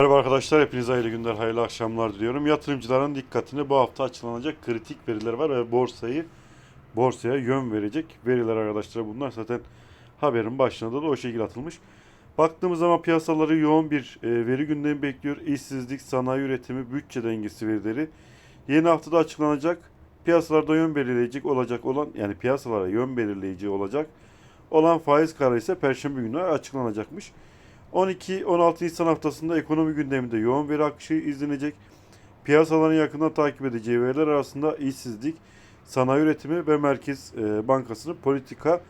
Merhaba arkadaşlar, hepinize hayırlı günler, hayırlı akşamlar diliyorum. Yatırımcıların dikkatini bu hafta açıklanacak kritik veriler var ve borsayı borsaya yön verecek veriler arkadaşlar. Bunlar zaten haberin başında da o şekilde atılmış. Baktığımız zaman piyasaları yoğun bir e, veri gündemi bekliyor. İşsizlik, sanayi üretimi, bütçe dengesi verileri yeni haftada açıklanacak. Piyasalarda yön belirleyecek olacak olan yani piyasalara yön belirleyici olacak olan faiz kararı ise perşembe günü açıklanacakmış. 12-16 Nisan haftasında ekonomi gündeminde yoğun veri akışı izlenecek. Piyasaların yakından takip edeceği veriler arasında işsizlik, sanayi üretimi ve Merkez e, Bankası'nın politika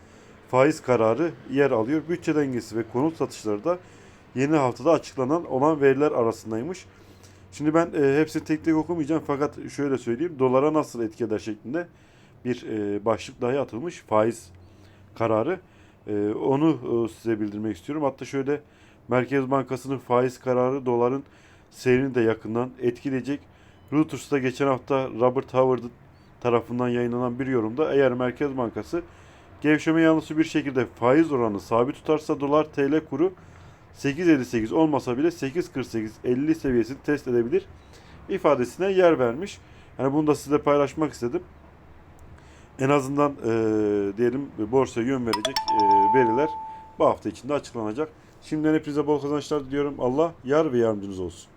faiz kararı yer alıyor. Bütçe dengesi ve konut satışları da yeni haftada açıklanan olan veriler arasındaymış. Şimdi ben e, hepsini tek tek okumayacağım fakat şöyle söyleyeyim. Dolara nasıl etki eder şeklinde bir e, başlık dahi atılmış. Faiz kararı. E, onu e, size bildirmek istiyorum. Hatta şöyle Merkez Bankası'nın faiz kararı doların seyrini de yakından etkileyecek. Reuters'ta geçen hafta Robert Howard tarafından yayınlanan bir yorumda eğer Merkez Bankası gevşeme yanlısı bir şekilde faiz oranı sabit tutarsa dolar TL kuru 8.58 olmasa bile 8.48-50 seviyesini test edebilir ifadesine yer vermiş. Yani bunu da size paylaşmak istedim. En azından e, diyelim borsaya yön verecek e, veriler bu hafta içinde açıklanacak. Şimdiden hepinize bol kazançlar diliyorum. Allah yar ve yardımcınız olsun.